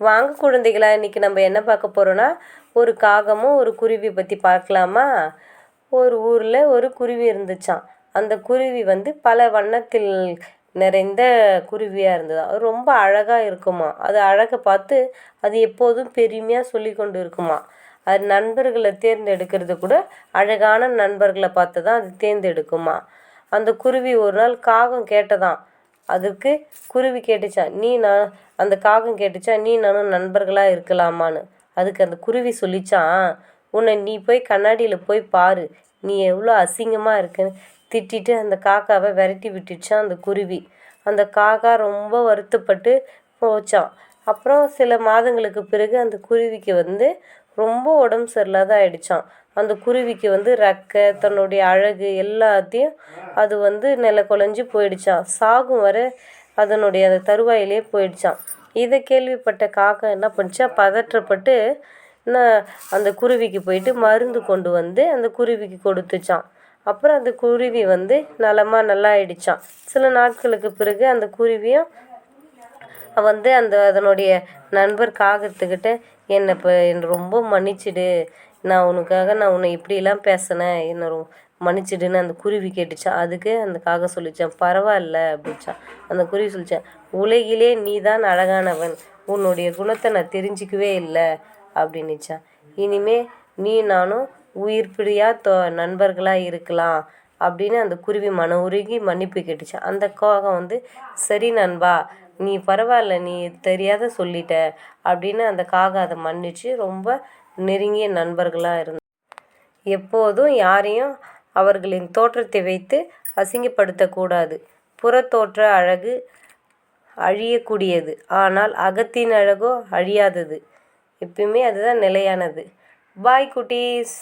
வாங்க குழந்தைகளா இன்றைக்கி நம்ம என்ன பார்க்க போகிறோன்னா ஒரு காகமும் ஒரு குருவி பற்றி பார்க்கலாமா? ஒரு ஊரில் ஒரு குருவி இருந்துச்சாம். அந்த குருவி வந்து பல வண்ணத்தில் நிறைந்த குருவியாக இருந்தது. அது ரொம்ப அழகாக இருக்குமா. அது அழகை பார்த்து அது எப்போதும் பெருமையாக சொல்லி கொண்டு இருக்குமா. அது நண்பர்களை தேர்ந்தெடுக்கிறது கூட அழகான நண்பர்களை பார்த்து தான் அது தேர்ந்தெடுக்குமா. அந்த குருவி ஒரு நாள் காகம் கேட்டதாம். அதுக்கு குருவி கேட்டுச்சான் நீ நான் அந்த காகம் கேட்டுச்சான் நீ நானும் நண்பர்களாக இருக்கலாமான்னு. அதுக்கு அந்த குருவி சொல்லிச்சான் உன்னை நீ போய் கண்ணாடியில் போய் பாரு நீ எவ்வளோ அசிங்கமாக இருக்குன்னு. திட்டிட்டு அந்த காக்காவை விரட்டி விட்டுச்சான் அந்த குருவி. அந்த காக்கா ரொம்ப வருத்தப்பட்டு போச்சான் அப்புறம் சில மாதங்களுக்கு பிறகு அந்த குருவிக்கு வந்து ரொம்ப உடம்பு சரியில்லாத ஆயிடுச்சான் அந்த குருவிக்கு வந்து ரெக்கை தன்னுடைய அழகு எல்லாத்தையும் அது வந்து நில குலைஞ்சி போயிடுச்சான் சாகும் வரை அதனுடைய அந்த தருவாயிலே போயிடுச்சான் இதை கேள்விப்பட்ட காக்கா என்ன பண்ணிச்சா பதற்றப்பட்டு நான் அந்த குருவிக்கு போயிட்டு மருந்து கொண்டு வந்து அந்த குருவிக்கு கொடுத்துச்சான் அப்புறம் அந்த குருவி வந்து நலமாக நல்லா ஆயிடுச்சான் சில நாட்களுக்கு பிறகு அந்த குருவியும் வந்து அந்த அதனுடைய நண்பர் காகத்துக்கிட்ட என்னை இப்போ என்னை ரொம்ப மன்னிச்சிடு. நான் உனக்காக நான் உன்னை இப்படிலாம் பேசினேன் என்ன மன்னிச்சிடுன்னு அந்த குருவி கேட்டுச்சான் அதுக்கு அந்த காகம் சொல்லிச்சான் பரவாயில்ல அப்படிச்சான் அந்த குருவி சொல்லிச்சான் உலகிலே நீ தான் அழகானவன் உன்னுடைய குணத்தை நான் தெரிஞ்சிக்கவே இல்லை அப்படின்னுச்சான். இனிமே நீ நானும் உயிர் பிரியா தோ நண்பர்களாக இருக்கலாம் அப்படின்னு அந்த குருவி மன உருகி மன்னிப்பு கேட்டுச்சான். அந்த காகம் வந்து சரி நண்பா நீ பரவாயில்ல நீ தெரியாத சொல்லிட்ட அப்படின்னு அந்த காகம் அதை மன்னிச்சு ரொம்ப நெருங்கிய நண்பர்களாக இருந்தோம் எப்போதும் யாரையும் அவர்களின் தோற்றத்தை வைத்து அசிங்கப்படுத்தக்கூடாது. புறத்தோற்ற அழகு அழியக்கூடியது. ஆனால் அகத்தின் அழகோ அழியாதது. எப்பயுமே அதுதான் நிலையானது. பாய் குட்டீஸ்